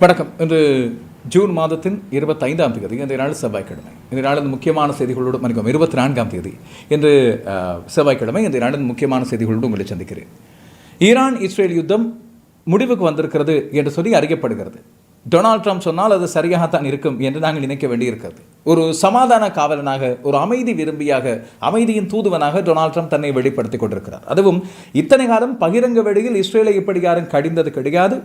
வணக்கம். இன்று ஜூன் மாதத்தின் இருபத்தைந்தாம் தேதி இந்த நாள் செவ்வாய்க்கிழமை. இந்த நாளின் முக்கியமான செய்திகளோடு மன்னிக்கும் இருபத்தி நான்காம் தேதி. இன்று செவ்வாய்க்கிழமை இந்த நாளின் முக்கியமான செய்திகளோடு உங்களை சந்திக்கிறேன். ஈரான் இஸ்ரேல் யுத்தம் முடிவுக்கு வந்திருக்கிறது என்று சொல்லி அறியப்படுகிறது. டொனால்ட் ட்ரம்ப் சொன்னால் அது சரியாகத்தான் இருக்கும் என்று நாங்கள் நினைக்க வேண்டியிருக்கிறது. ஒரு சமாதான காவலனாக ஒரு அமைதி விரும்பியாக அமைதியின் தூதுவனாக டொனால்ட் ட்ரம்ப் தன்னை வெளிப்படுத்திக் கொண்டிருக்கிறார். அதுவும் இத்தனை காலம் பகிரங்க வெளியில் இஸ்ரேலை இப்படி யாரும் கடிந்தது கிடையாது.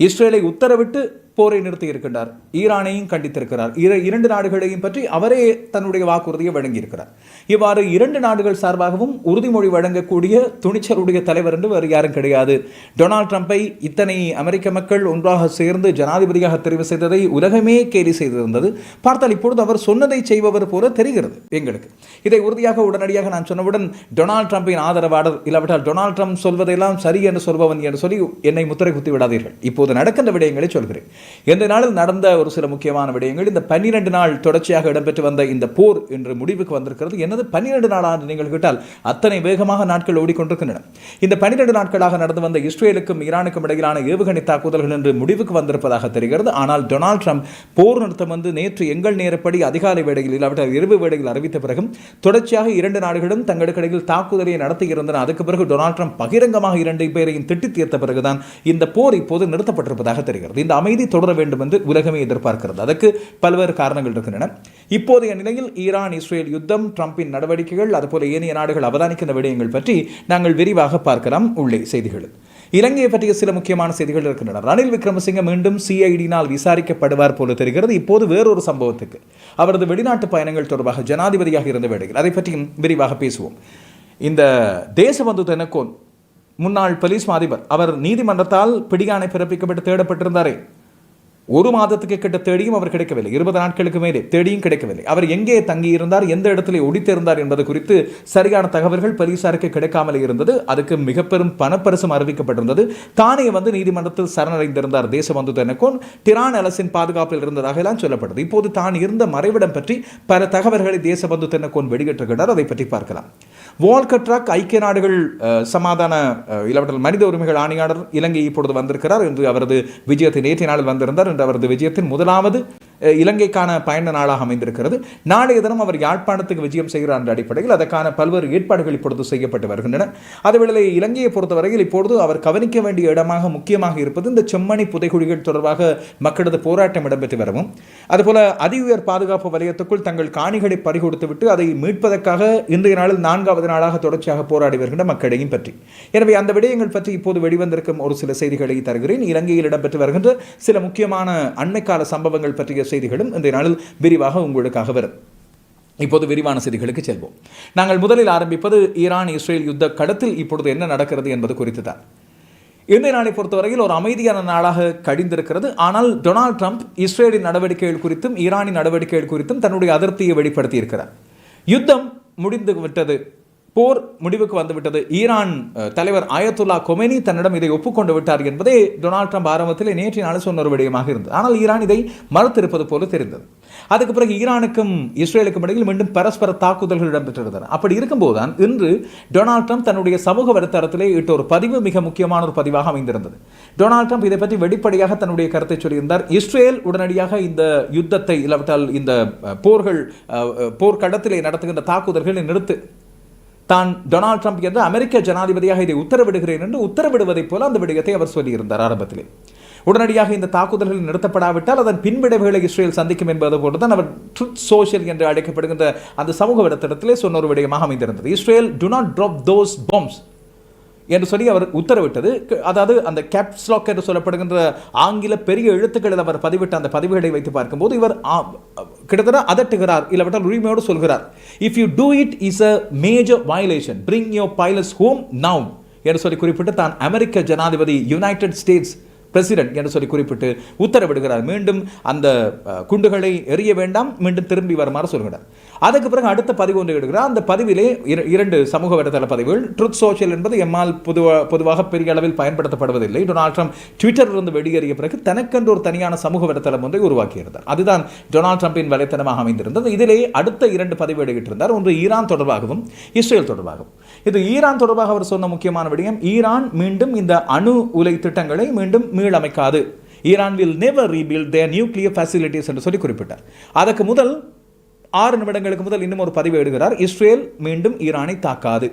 இஸ்ரேலை உத்தரவிட்டு போரை நிறுத்தி இருக்கின்றார். ஈரானையும் கண்டித்திருக்கிறார். இரண்டு நாடுகளையும் பற்றி அவரே தன்னுடைய வாக்குறுதியை வழங்கியிருக்கிறார். இவ்வாறு இரண்டு நாடுகள் சார்பாகவும் உறுதிமொழி வழங்கக்கூடிய துணிச்சலுடைய தலைவர் என்று வேறு யாரும் கிடையாது. டொனால்ட் ட்ரம்பை இத்தனை அமெரிக்க மக்கள் ஒன்றாக சேர்ந்து ஜனாதிபதியாக தெரிவு செய்ததை உலகமே கேலி செய்திருந்தது. பார்த்தால் இப்பொழுது அவர் சொன்னதை செய்பவர் போல தெரிகிறது எங்களுக்கு. இதை உறுதியாக உடனடியாக நான் சொன்னவுடன் டொனால்ட் ட்ரம்பின் ஆதரவாளர் இல்லாவிட்டால் டொனால்ட் ட்ரம்ப் சொல்வதெல்லாம் சரி என்று சொல்பவன் என்று சொல்லி என்னை முத்திரை குத்தி விடாதீர்கள். இப்போது நடக்கின்ற விடயங்களை சொல்கிறேன். இந்த நாளில் நடந்த ஒரு சில முக்கியமான விடயங்கள். இந்த பன்னிரண்டு நாள் தொடர்ச்சியாக இடம்பெற்று வந்த இந்த போர் என்று முடிவுக்கு வந்திருக்கிறது. என்னது பன்னிரண்டு நாளாக நீங்கள் கேட்டால் அத்தனை வேகமாக நாட்கள் ஓடிக்கொண்டிருக்கின்றன. இந்த பன்னிரண்டு நாட்களாக நடந்து வந்த இஸ்ரேலுக்கும் ஈரானுக்கும் இடையிலான ஏவுகணை தாக்குதல்கள் என்று முடிவுக்கு வந்திருப்பதாக தெரிகிறது. ஆனால் டொனால்ட் ட்ரம்ப் போர் நிறுத்தம் வந்து நேற்று எங்கள் நேரப்படி அதிகாலை வேடையில் இல்லாவிட்டால் இரவு வேடையில் அறிவித்த பிறகும் தொடர்ச்சியாக இரண்டு நாடுகளும் தங்களுக்கு இடையில் தாக்குதலை நடத்தியிருந்தன. அதுக்கு பிறகு டொனால்ட் ட்ரம்ப் பகிரங்கமாக இரண்டு பேரையும் திட்டி தீர்த்த பிறகுதான் இந்த போர் இப்போது நிறுத்தப்பட்டிருப்பதாக தெரிகிறது. இந்த அமைதி தொடர வேண்டும் என்று உலகமே எதிர்பார்க்கிறது. அதற்கு பல்வேறு காரணங்கள் இருக்கின்றன. இப்போதைய நிலையில் ஈரான் இஸ்ரேல் யுத்தம் ட்ரம்பின் நடவடிக்கைகள் அதுபோல ஏனைய நாடுகள் அவதானிக்கின்ற விடயங்கள் பற்றி நாங்கள் விரிவாக பார்க்கலாம் உள்ளே செய்திகளில் இலங்கையை பற்றிய சில முக்கியமான செய்திகள் இருக்கின்றன. ரணில் விக்ரமசிங்க மீண்டும் சிஐடியினால் விசாரிக்கப்படுவார் போல தெரிகிறது. இப்போது வேறொரு சம்பவத்துக்கு. அவரது வெளிநாட்டு பயணங்கள் தொடர்பாக ஜனாதிபதியாக இருந்த வேளையில். அதை பற்றியும் விரிவாக பேசுவோம். இந்த தேசபந்து தெனக்கோன் முன்னாள் போலீஸ் அதிபர் அவர் நீதிமன்றத்தால் பிடியாணை பிறப்பிக்கப்பட்டு தேடப்பட்டிருந்தாரே. ஒரு மாதத்துக்கு கிட்ட தேடியும் அவர் கிடைக்கவில்லை. இருபது நாட்களுக்கு மேலே தேடியும் கிடைக்கவில்லை. அவர் எங்கே தங்கியிருந்தார் எந்த இடத்துல ஒடித்திருந்தார் என்பது குறித்து சரியான தகவல்கள் போலீசாருக்கு கிடைக்காமல் இருந்தது. அதுக்கு மிக பெரும் பணப்பரிசும் அறிவிக்கப்பட்டிருந்தது. தானே வந்து நீதிமன்றத்தில் சரணடைந்திருந்தார் தேசபந்து தெனக்கோன் டிரான் அலசின் பாதுகாப்பில் இருந்ததாக எல்லாம் சொல்லப்பட்டது. இப்போது தான் இருந்த மறைவிடம் பற்றி பல தகவல்களை தேசபந்து தென்னக்கோன் வெளியிட்டிருக்கிறார். அதை பற்றி பார்க்கலாம். வால்கட்ராக் ஐக்கிய நாடுகள் அஹ், சமாதான அஹ், இளவட்டல் மனித உரிமைகள் ஆணையாளர் இலங்கை இப்பொழுது வந்திருக்கிறார் என்று அவரது விஜயத்தின் நேற்றைய நாளில் வந்திருந்தார் என்று அவரது விஜயத்தின் முதலாவது இலங்கைக்கான பயண நாளாக அமைந்திருக்கிறது. நாளைய தினம் அவர் யாழ்ப்பாணத்துக்கு விஜயம் செய்கிறார் என்ற அடிப்படையில் அதற்கான பல்வேறு ஏற்பாடுகள் இப்பொழுது செய்யப்பட்டு வருகின்றன. அதேவேளை இலங்கையை பொறுத்தவரையில் இப்பொழுது அவர் கவனிக்க வேண்டிய இடமாக முக்கியமாக இருப்பது இந்த செம்மணி புதைகுழிகள் தொடர்பாக மக்களது போராட்டம் இடம்பெற்று வரவும். அதுபோல அதி உயர் பாதுகாப்பு வலயத்துக்குள் தங்கள் காணிகளை பறிகொடுத்துவிட்டு அதை மீட்பதற்காக இன்றைய நாளில் நான்காவது நாளாக தொடர்ச்சியாக போராடி வருகின்ற மக்களையும் பற்றி. எனவே அந்த விடயங்கள் பற்றி இப்போது வெளிவந்திருக்கும் ஒரு சில செய்திகளை தருகிறேன். இலங்கையில் இடம்பெற்று வருகின்ற சில முக்கியமான அண்மைக்கால சம்பவங்கள் பற்றிய செய்திகளும் இந்த நாளில் விரிவாக உங்களுக்காக வரும். இப்போது விரிவான செய்திகளுக்கு செல்வோம். நாங்கள் முதலில் ஆரம்பிப்பது ஈரான் இஸ்ரேல் யுத்த கடத்தில் இப்பொழுது என்ன நடக்கிறது என்பது குறித்து தான் இந்திய நாளை பொறுத்தவரையில் ஒரு அமைதியான நாளாக கடிந்திருக்கிறது. ஆனால் டொனால்ட் ட்ரம்ப் இஸ்ரேலின் நடவடிக்கைகள் குறித்தும் ஈரானின் நடவடிக்கைகள் குறித்தும் தன்னுடைய அதிருப்தியை வெளிப்படுத்தியிருக்கிறார். யுத்தம் முடிந்து விட்டது. போர் முடிவுக்கு வந்துவிட்டது. ஈரான் தலைவர் ஆயத்துல்லா கொமெனி தன்னிடம் இதை ஒப்புக்கொண்டு விட்டார் என்பதே டொனால்ட் ட்ரம்ப் ஆரம்பத்தில் நேற்று நாள் சொன்ன ஒரு விடயமாக இருந்தது. ஆனால் ஈரான் இதை மறுத்திருப்பது போல தெரிந்தது. அதுக்கு பிறகு ஈரானுக்கும் இஸ்ரேலுக்கும் இடையில் மீண்டும் பரஸ்பர தாக்குதல்கள் இடம்பெற்றிருந்தன. அப்படி இருக்கும்போதுதான் இன்று டொனால்ட் ட்ரம்ப் தன்னுடைய சமூக வலைத்தளத்திலே இட்ட ஒரு பதிவு மிக முக்கியமான ஒரு பதிவாக அமைந்திருந்தது. டொனால்ட் ட்ரம்ப் இதை பற்றி வெளிப்படையாக தன்னுடைய கருத்தை சொல்லியிருந்தார். இஸ்ரேல் உடனடியாக இந்த யுத்தத்தை இல்லாவிட்டால் இந்த போர்கள் போர்க்கடத்திலே போர்க்களத்திலே நடத்துகின்ற தாக்குதல்களை நிறுத்து தான் டொனால்ட் ட்ரம்ப் என்ற அமெரிக்க ஜனாதிபதியாக இதை உத்தரவிடுகிறேன் என்று உத்தரவிடுவதைப் போல அந்த விடயத்தை அவர் சொல்லியிருந்தார் ஆரம்பத்திலே. உடனடியாக இந்த தாக்குதல்கள் நிறுத்தப்படாவிட்டால் அதன் பின்விளைவுகளை இஸ்ரேல் சந்திக்கும் என்பது போன்றுதான் அவர் ட்ருத் சோஷியல் என்று அழைக்கப்படுகின்ற அந்த சமூக வலைத்தளத்திலே சொன்ன ஒரு விடயமாக அமைந்திருந்தது. Israel do not drop those bombs என்று சொல்லி அவர் உத்தரவிட்டது. அதாவது அந்த கேப்ஸ்லாக் என்று சொல்லப்படுகின்ற ஆங்கில பெரிய எழுத்துக்களில் அவர் பதிவிட்ட அந்த பதிவுகளை வைத்து பார்க்கும்போது இவர் கிட்டத்தட்ட அதட்டுகிறார். இல்லாவிட்டால் உரிமையோடு சொல்கிறார். If you do it is a major violation bring your pilots home now என்று சொல்லி குறிப்பிட்டு தான் அமெரிக்க ஜனாதிபதி யுனைடெட் ஸ்டேட்ஸ் பிரசிடென்ட் என்று சொல்லி குறிப்பிட்டு உத்தரவிடுகிறார். மீண்டும் அந்த குண்டுகளை எறிய வேண்டாம். மீண்டும் திரும்பி வருமாறு சொல்கிறார். அதுக்கு பிறகு அடுத்த பதிவு ஒன்று எடுக்கிறார் அந்த பதிவிலே இர- இரண்டு சமூக வலைதள பதிவுகள் ட்ருத் சோஷியல் என்பது எம்மால் பொதுவாக பொதுவாக பெரிய அளவில் பயன்படுத்தப்படுவதில்லை. டொனால்ட் ட்ரம்ப் ட்விட்டரிலிருந்து வெளியேறிய பிறகு தனக்கென்று ஒரு தனியான சமூக வலைதளம் ஒன்றை உருவாக்கியிருந்தார். அதுதான் டொனால்ட் ட்ரம்பின் வலைத்தளமாக அமைந்திருந்தது. இதிலே அடுத்த இரண்டு பதிவு வெளியிட்டிருந்தார் ஒன்று ஈரான் தொடர்பாகவும் இஸ்ரேல் தொடர்பாகவும். இது ஈரான் தொடர்பாக அவர் சொன்ன முக்கியமான விடயம் ஈரான் மீண்டும் இந்த அணு உலை திட்டங்களை மீண்டும் மீளமைக்காது. Iran will never rebuild their nuclear facilities என்று சொல்லி குறிப்பிட்டார். அதற்கு முதல் ஆறு நிமிடங்களுக்கு முதல் இன்னும் ஒரு பதிவு எடுகிறார் இஸ்ரேல் மீண்டும் ஈரானை தாக்காது.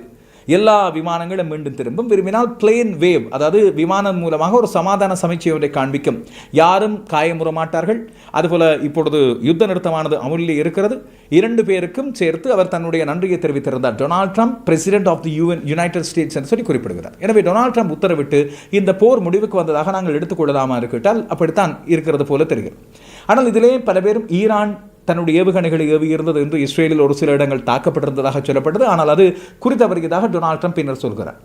எல்லா விமானங்களும் மீண்டும் திரும்பும். விரும்பினால் பிளேன் வேவ் அதாவது விமானம் மூலமாக ஒரு சமாதான சமைச்சை ஒன்றை காண்பிக்கும். யாரும் காயமுற மாட்டார்கள். அதுபோல இப்பொழுது யுத்த நிறுத்தமானது அமுலில் இருக்கிறது. இரண்டு பேருக்கும் சேர்த்து அவர் தன்னுடைய நன்றியை தெரிவித்திருந்தார். Donald Trump president of the UN United States என்று சொல்லி குறிப்பிடுகிறார். எனவே டொனால்ட் ட்ரம்ப் உத்தரவிட்டு இந்த போர் முடிவுக்கு வந்ததாக நாங்கள் எடுத்துக்கொள்ளலாமா இருக்கிட்டால் அப்படித்தான் இருக்கிறது போல தெரிகிறது. ஆனால் இதிலே பல பேரும் ஈரான் தன்னுடைய ஏவுகணைகளை ஏவியிருந்தது என்று இஸ்ரேலில் ஒரு சில இடங்கள் தாக்கப்பட்டிருந்ததாக சொல்லப்பட்டது. ஆனால் அது குறித்தவருகிறதாக டொனால்ட் ட்ரம்ப் பின்னர் சொல்கிறார்.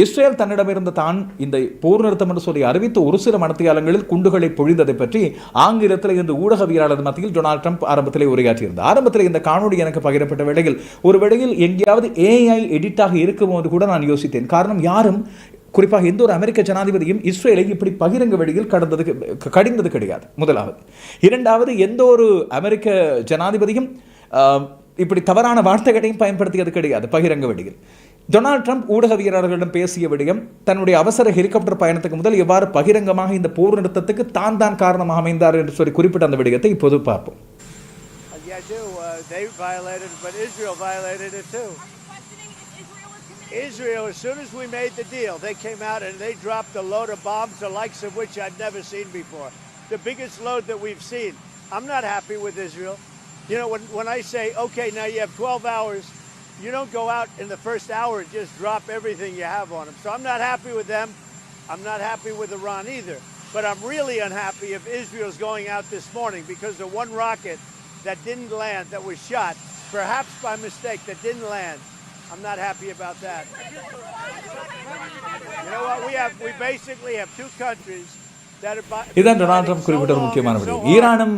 இஸ்ரேல் தன்னிடமிருந்து தான் இந்த போர் நிறுத்தம் என்று சொல்லி அறிவித்த ஒரு சில மனத்தியாலங்களில் குண்டுகளை பொழிந்ததை பற்றி ஆங்கிலத்தில் இந்த ஊடகவியலாளர் மத்தியில் டொனால்ட் ட்ரம்ப் ஆரம்பத்திலே உரையாற்றியிருந்தார். ஆரம்பத்தில் இந்த காணொலி எனக்கு பகிரப்பட்ட வேளையில் ஒரு வேளையில் எங்கேயாவது ஏஐ எடிட்டாக இருக்கும்போது கூட நான் யோசித்தேன். காரணம் யாரும் குறிப்பாக எந்த ஒரு அமெரிக்க ஜனாதிபதியும் இஸ்ரேலை இப்படி பகிரங்க வெளியில் கடந்தது கடிந்தது கிடையாது. முதலாவது. இரண்டாவது எந்த ஒரு அமெரிக்க ஜனாதிபதியும் இப்படி தவறான வார்த்தைகளையும் பயன்படுத்தியது கிடையாது பகிரங்க வெளியில் டொனால்ட் ட்ரம்ப் ஊடகவியலாளர்களிடம் பேசிய விடயம் தன்னுடைய அவசர ஹெலிகாப்டர் பயணத்துக்கு முதல் எவ்வாறு பகிரங்கமாக இந்த போர் நிறுத்தத்துக்கு தான் தான் காரணமாக அமைந்தார் என்று சொல்லி குறிப்பிட்ட அந்த விடயத்தை இப்போது பார்ப்போம். Israel as soon as we made the deal, they came out and they dropped a load of bombs, the likes of which I've never seen before. The biggest load that we've seen. I'm not happy with Israel. You know, when, when I say, okay, now you have 12 hours, you don't go out in the first hour and just drop everything you have on them. So I'm not happy with them. I'm not happy with Iran either. But I'm really unhappy if Israel's going out this morning because the one rocket that didn't land, that was shot, perhaps by mistake, that didn't land. I'm not happy about that. You know what? We have we basically have two countries இதுதான் Donald Trump குறிப்பிட்ட ஒரு முக்கியமான விடயம் ஈரானும்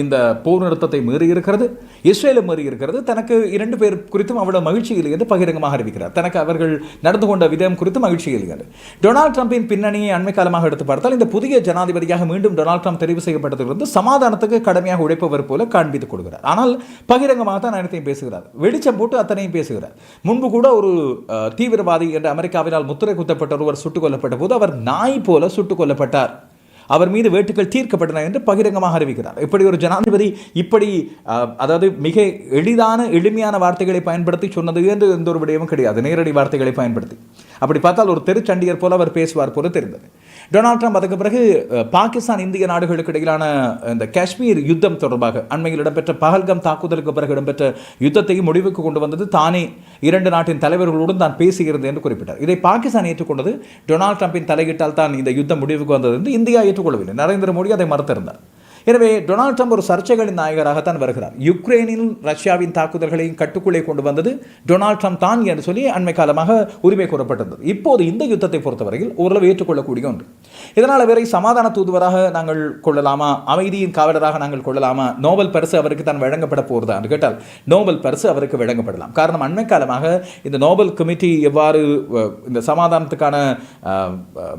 இந்த போர் நிறுத்தத்தை மீறி இருக்கிறது இஸ்ரேலும் மீறி இருக்கிறது தனக்கு இரண்டு பேர் குறித்தும் அவ்வளவு மகிழ்ச்சி இல்லை என்று பகிரங்கமாக அறிவிக்கிறார். தனக்கு அவர்கள் நடந்து கொண்ட விதம் குறித்து மகிழ்ச்சி இல்லை என்று டொனால்ட் ட்ரம்பின் பின்னணியை அண்மை காலமாக எடுத்து பார்த்தால் இந்த புதிய ஜனாதிபதியாக மீண்டும் டொனால்ட் ட்ரம்ப் தெரிவு செய்யப்பட்டதிலிருந்து சமாதானத்துக்கு கடுமையாக உழைப்பவர் போல காண்பித்துக் கொடுக்கிறார். ஆனால் பகிரங்கமாக தான் அனைத்தையும் பேசுகிறார். வெளிச்சம் போட்டு அத்தனையும் பேசுகிறார். முன்பு கூட ஒரு தீவிரவாதி என்ற அமெரிக்காவினால் முத்திரை குத்தப்பட்ட ஒருவர் சுட்டுக் கொல்லப்பட்ட போது அவர் நாய் போல சுட்டுக் கொல்லப்பட்டார். அவர் மீது வேட்டுக்கள் தீர்க்கப்பட்டன என்று பகிரங்கமாக அறிவிக்கிறார். இப்படி ஒரு ஜனாதிபதி இப்படி அஹ், அதாவது மிக எளிதான எளிமையான வார்த்தைகளை பயன்படுத்தி சொன்னது என்று எந்த ஒரு விடயமும் கிடையாது. நேரடி வார்த்தைகளை பயன்படுத்தி. அப்படி பார்த்தால் ஒரு தெருச்சண்டியர் போல அவர் பேசுவார் போல தெரிந்தது. டொனால்ட் ட்ரம்ப் அதுக்கு பிறகு பாகிஸ்தான் இந்திய நாடுகளுக்கு இடையிலான இந்த காஷ்மீர் யுத்தம் தொடர்பாக அண்மையில் இடம்பெற்ற பகல்கம் தாக்குதலுக்கு பிறகு இடம்பெற்ற யுத்தத்தையும் முடிவுக்கு கொண்டு வந்தது தானே இரண்டு நாட்டின் தலைவர்களுடன் தான் பேசியிருந்தது என்று குறிப்பிட்டார். இதை பாகிஸ்தான் ஏற்றுக்கொண்டது டொனால்ட் ட்ரம்பின் தலையிட்டால் தான் இந்த யுத்தம் முடிவுக்கு வந்தது என்று இந்தியா ஏற்றுக்கொள்ளவில்லை. நரேந்திர மோடி அதை மறுத்திருந்தார். எனவே டொனால்ட் ட்ரம்ப் ஒரு சர்ச்சைகளின் நாயகராகத்தான் வருகிறார். யுக்ரைனில் ரஷ்யாவின் தாக்குதல்களையும் கட்டுக்குள்ளே கொண்டு வந்தது டொனால்ட் ட்ரம்ப் தான் என்று சொல்லி அண்மை காலமாக உரிமை கூறப்பட்டிருந்தது இப்போது இந்த யுத்தத்தை பொறுத்தவரையில் ஓரளவு ஏற்றுக்கொள்ளக்கூடிய ஒன்று. இதனால் அவரை சமாதான தூதுவராக நாங்கள் கொள்ளலாமா? அமைதியின் காவலராக நாங்கள் கொள்ளலாமா? நோபல் பரிசு அவருக்கு தான் வழங்கப்பட போகிறதா என்று கேட்டால் நோபல் பரிசு அவருக்கு வழங்கப்படலாம். காரணம் அண்மை காலமாக இந்த நோபல் கமிட்டி எவ்வாறு இந்த சமாதானத்துக்கான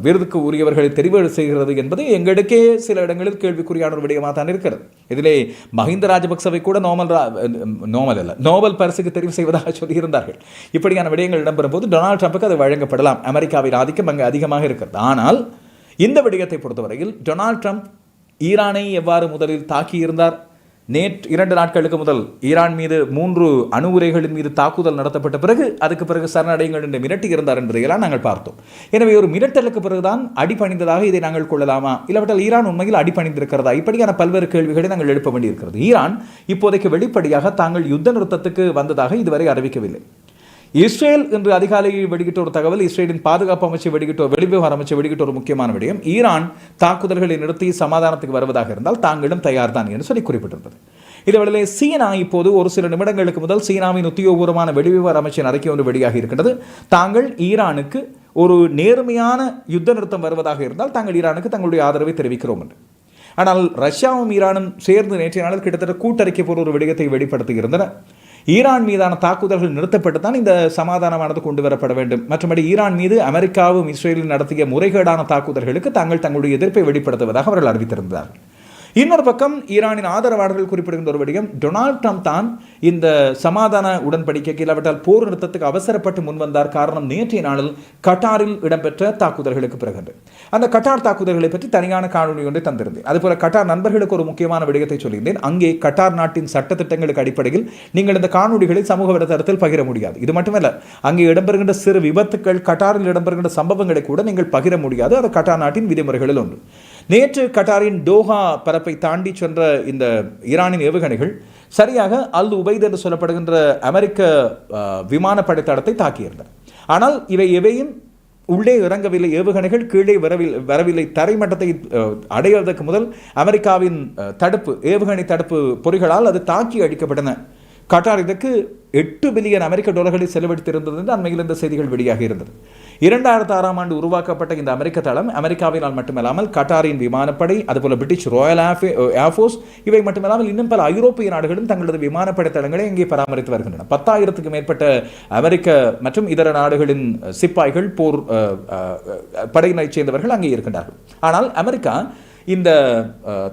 விருதுக்கு உரியவர்களை தெரிவு செய்கிறது என்பது எங்களுக்கே சில இடங்களில் கேள்விக்குறியான ஒரு விடயமாக தான் இருக்கிறது. இதிலே மஹிந்த ராஜபக்சவை கூட நோமல் ரா- அஹ், அல்ல நோபல் பரிசுக்கு தெரிவு செய்வதாக சொல்லியிருந்தார்கள். இப்படியான விடயங்கள் இடம்பெறும் போது டொனால்ட் ட்ரம்ப்புக்கு அது வழங்கப்படலாம். அமெரிக்காவின் ஆதிக்கம் அங்கு அதிகமாக இருக்கிறது. ஆனால் இந்த விடயத்தை பொறுத்தவரையில் டொனால்ட் ட்ரம்ப் ஈரானை எவ்வாறு முதலில் தாக்கியிருந்தார்? நேற்று இரண்டு நாட்களுக்கு முதல் ஈரான் மீது மூன்று அணு உரைகளின் மீது தாக்குதல் நடத்தப்பட்ட பிறகு அதுக்கு பிறகு சரணடையுங்கள் என்று மிரட்டி இருந்தார் என்பதையெல்லாம் நாங்கள் பார்த்தோம். எனவே ஒரு மிரட்டலுக்கு பிறகுதான் அடிபணிந்ததாக இதை நாங்கள் கொள்ளலாமா? இல்லாவிட்டால் ஈரான் உண்மையில் அடிபணிந்திருக்கிறதா? இப்படியான பல்வேறு கேள்விகளை நாங்கள் எழுப்ப வேண்டியிருக்கிறது. ஈரான் இப்போதைக்கு வெளிப்படையாக தாங்கள் யுத்த நிறுத்தத்துக்கு வந்ததாக இதுவரை அறிவிக்கவில்லை. இஸ்ரேல் இன்று அதிகாலையில் வெளியிட்ட ஒரு தகவல் இஸ்ரேலின் பாதுகாப்பு அமைச்சர் வெளியிட்ட வெளிவிவகார அமைச்சர் வெளியிட்ட ஒரு முக்கியமான விடயம். ஈரான் தாக்குதல்களை நிறுத்தி சமாதானத்துக்கு வருவதாக இருந்தால் தாங்களும் தயார்தான் என்று சொல்லி குறிப்பிட்டிருந்தது. இதுவேளை சீனா இப்போது ஒரு சில நிமிடங்களுக்கு முதல் சீனாவின் உத்தியோகபூர்வமான வெளிவிவகார அமைச்சின் அறிக்கை ஒன்று வெளியாகி இருக்கின்றது. தாங்கள் ஈரானுக்கு ஒரு நேர்மையான யுத்த நிறுத்தம் வருவதாக இருந்தால் தாங்கள் ஈரானுக்கு தங்களுடைய ஆதரவை தெரிவிக்கிறோம் என்று. ஆனால் ரஷ்யாவும் ஈரானும் சேர்ந்து நேற்றைய நாளில் கிட்டத்தட்ட கூட்டறிக்கை போன்ற ஒரு விடயத்தை வெளிப்படுத்தியிருந்தன. ஈரான் மீதான தாக்குதல்கள் நிறுத்தப்பட்டு தான் இந்த சமாதானமானது கொண்டு வரப்பட வேண்டும். மற்றபடி ஈரான் மீது அமெரிக்காவும் இஸ்ரேலும் நடத்திய முறைகேடான தாக்குதல்களுக்கு தாங்கள் தங்களுடைய எதிர்ப்பை வெளிப்படுத்துவதாக அவர்கள் அறிவித்திருந்தார்கள். இன்னொரு பக்கம் ஈரானின் ஆதரவாளர்கள் குறிப்பிடுகின்ற ஒரு விடயம் டொனால்ட் ட்ரம்ப் தான் இந்த சமாதான உடன்படிக்கைக்கு இல்லாவிட்டால் போர் நிறுத்தத்துக்கு அவசரப்பட்டு முன்வந்தார். காரணம் நேற்றைய நாளில் கட்டாரில் இடம்பெற்ற தாக்குதல்களுக்கு பிறகு. அந்த கட்டார் தாக்குதல்களை பற்றி தனியான காணொலி ஒன்றை தந்திருந்தேன். அதுபோல கட்டார் நண்பர்களுக்கு ஒரு முக்கியமான விடயத்தை சொல்லியிருந்தேன். அங்கே கட்டார் நாட்டின் சட்டத்திட்டங்களுக்கு அடிப்படையில் நீங்கள் இந்த காணொலிகளை சமூக வலைதளத்தில் பகிர முடியாது. இது மட்டுமல்ல அங்கே இடம்பெறுகின்ற சிறு விபத்துக்கள் கட்டாரில் இடம்பெறுகின்ற சம்பவங்களை கூட நீங்கள் பகிர முடியாது. அது கட்டார் நாட்டின் விதிமுறைகளில் ஒன்று. நேற்று கட்டாரின் டோஹா பரப்பை தாண்டி சென்ற இந்த ஈரானின் ஏவுகணைகள் சரியாக அல் உபைத் என்று சொல்லப்படுகின்ற அமெரிக்க விமானப்படை தடத்தை தாக்கியிருந்தன. ஆனால் இவை எவையும் உள்ளே இறங்கவில்லை. ஏவுகணைகள் கீழே வரவில் வரவில்லை. தரைமட்டத்தை அடைவதற்கு முதல் அமெரிக்காவின் தடுப்பு ஏவுகணை தடுப்பு பொறிகளால் அது தாக்கி அடிக்கப்பட்டன கட்டார் இதற்கு எட்டு பில்லியன் அமெரிக்க டாலர்களை செலவழித்திருந்தது என்று அண்மையில் இந்த செய்திகள் வெளியாக இருந்தது. இரண்டாயிரத்தி ஆறாம் ஆண்டு உருவாக்கப்பட்ட இந்த அமெரிக்க தளம் அமெரிக்காவினால் மட்டுமல்லாமல் கட்டாரின் விமானப்படை அதுபோல பிரிட்டிஷ் ராயல் ஏர்ஃபோர்ஸ் இவை மட்டுமல்லாமல் இன்னும் பல ஐரோப்பிய நாடுகளும் தங்களது விமானப்படை தளங்களை இங்கே பராமரித்து வருகின்றன. பத்தாயிரத்துக்கு மேற்பட்ட அமெரிக்க மற்றும் இதர நாடுகளின் சிப்பாய்கள் போர் அஹ், படையினரைச் சேர்ந்தவர்கள் அங்கே இருக்கின்றார்கள். ஆனால் அமெரிக்கா இந்த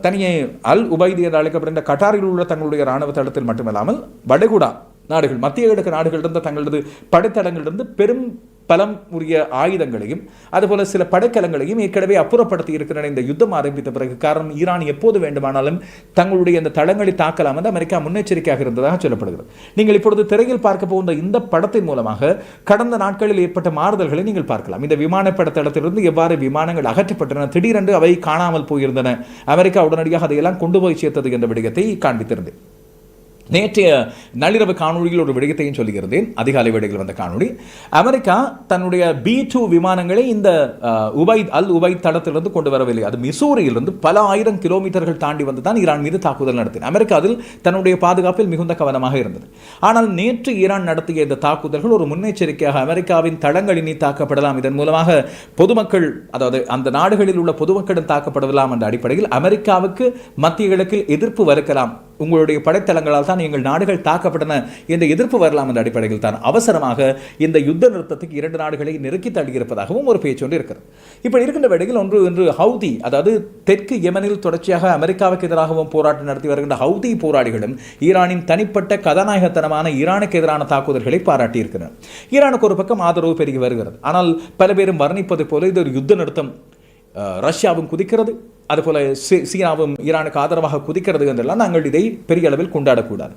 தனியை அல் உபைதி என்று அழைக்கப்படுகின்ற கட்டாரில் உள்ள தங்களுடைய ராணுவ தளத்தில் மட்டுமல்லாமல் வடகுடா நாடுகள் மத்திய கிழக்கு நாடுகளிலிருந்து தங்களது படைத்தளங்களிலிருந்து பெரும் பலம் உரிய ஆயுதங்களையும் அதுபோல சில படைக்கலங்களையும் ஏற்கனவே அப்புறப்படுத்தி இருக்கின்றன இந்த யுத்தம் ஆரம்பித்த பிறகு. காரணம் ஈரான் எப்போது வேண்டுமானாலும் தங்களுடைய இந்த தளங்களை தாக்கலாம் என்று அமெரிக்கா முன்னெச்சரிக்கையாக இருந்ததாக சொல்லப்படுகிறது. நீங்கள் இப்பொழுது திரையில் பார்க்க போகின்ற இந்த படத்தின் மூலமாக கடந்த நாட்களில் ஏற்பட்ட மாறுதல்களை நீங்கள் பார்க்கலாம். இந்த விமானப்பட தளத்திலிருந்து எவ்வாறு விமானங்கள் அகற்றப்பட்டன திடீரென்று அவை காணாமல் போயிருந்தன அமெரிக்கா உடனடியாக அதையெல்லாம் கொண்டு போய் சேர்த்தது என்ற விடயத்தை காண்பித்திருந்தேன். நேற்றைய நள்ளிரவு காணொலியில் ஒரு விடயத்தையும் சொல்லுகிறேன் அதிகாலை வேடையில் வந்த காணொளி. அமெரிக்கா தன்னுடைய பி டூ விமானங்களை இந்த உபை உபைத் அல் உபைத் தளத்திலிருந்து கொண்டு வரவில்லை. அது மிசூரியிலிருந்து பல ஆயிரம் கிலோமீட்டர்கள் தாண்டி வந்து தான் ஈரான் மீது தாக்குதல் நடத்தின. அமெரிக்கா அதில் தன்னுடைய பாதுகாப்பில் மிகுந்த கவனமாக இருந்தது. ஆனால் நேற்று ஈரான் நடத்திய இந்த தாக்குதல்கள் ஒரு முன்னெச்சரிக்கையாக அமெரிக்காவின் தளங்களினி தாக்கப்படலாம். இதன் மூலமாக பொதுமக்கள் அதாவது அந்த நாடுகளில் உள்ள பொதுமக்களும் தாக்கப்படலாம் என்ற அடிப்படையில் அமெரிக்காவுக்கு மத்திய கிழக்கில் எதிர்ப்பு வலுக்கலாம். உங்களுடைய படைத்தளங்களால் தான் எங்கள் நாடுகள் தாக்கப்பட்டன என்ற எதிர்ப்பு வரலாம் என்ற அடிப்படையில் தான் அவசரமாக இந்த யுத்த நிறுத்தத்துக்கு இரண்டு நாடுகளை நெருக்கி தள்ளியிருப்பதாகவும் ஒரு பேச்சு ஒன்று இருக்கிறது. இப்படி இருக்கின்ற வேளையில் ஒன்று இன்று ஹவுதி அதாவது தெற்கு யெமனில் தொடர்ச்சியாக அமெரிக்காவுக்கு எதிராகவும் போராட்டம் நடத்தி வருகின்ற ஹவுதி போராளிகளும் ஈரானின் தனிப்பட்ட கதாநாயகத்தனமான ஈரானுக்கு எதிரான தாக்குதல்களை பாராட்டியிருக்கிறார் ஈரானுக்கு ஒரு பக்கம் ஆதரவு பெருகி வருகிறது. ஆனால் பல பேரும் வர்ணிப்பது போல இது ஒரு யுத்த நிறுத்தம் ரஷ்யாவும் குதிக்கிறது. அதுபோல சீ- சீனாவும் ஈரானுக்கு ஆதரவாக குதிக்கிறது என்றெல்லாம் நாங்கள் இதை பெரிய அளவில் கொண்டாடக்கூடாது.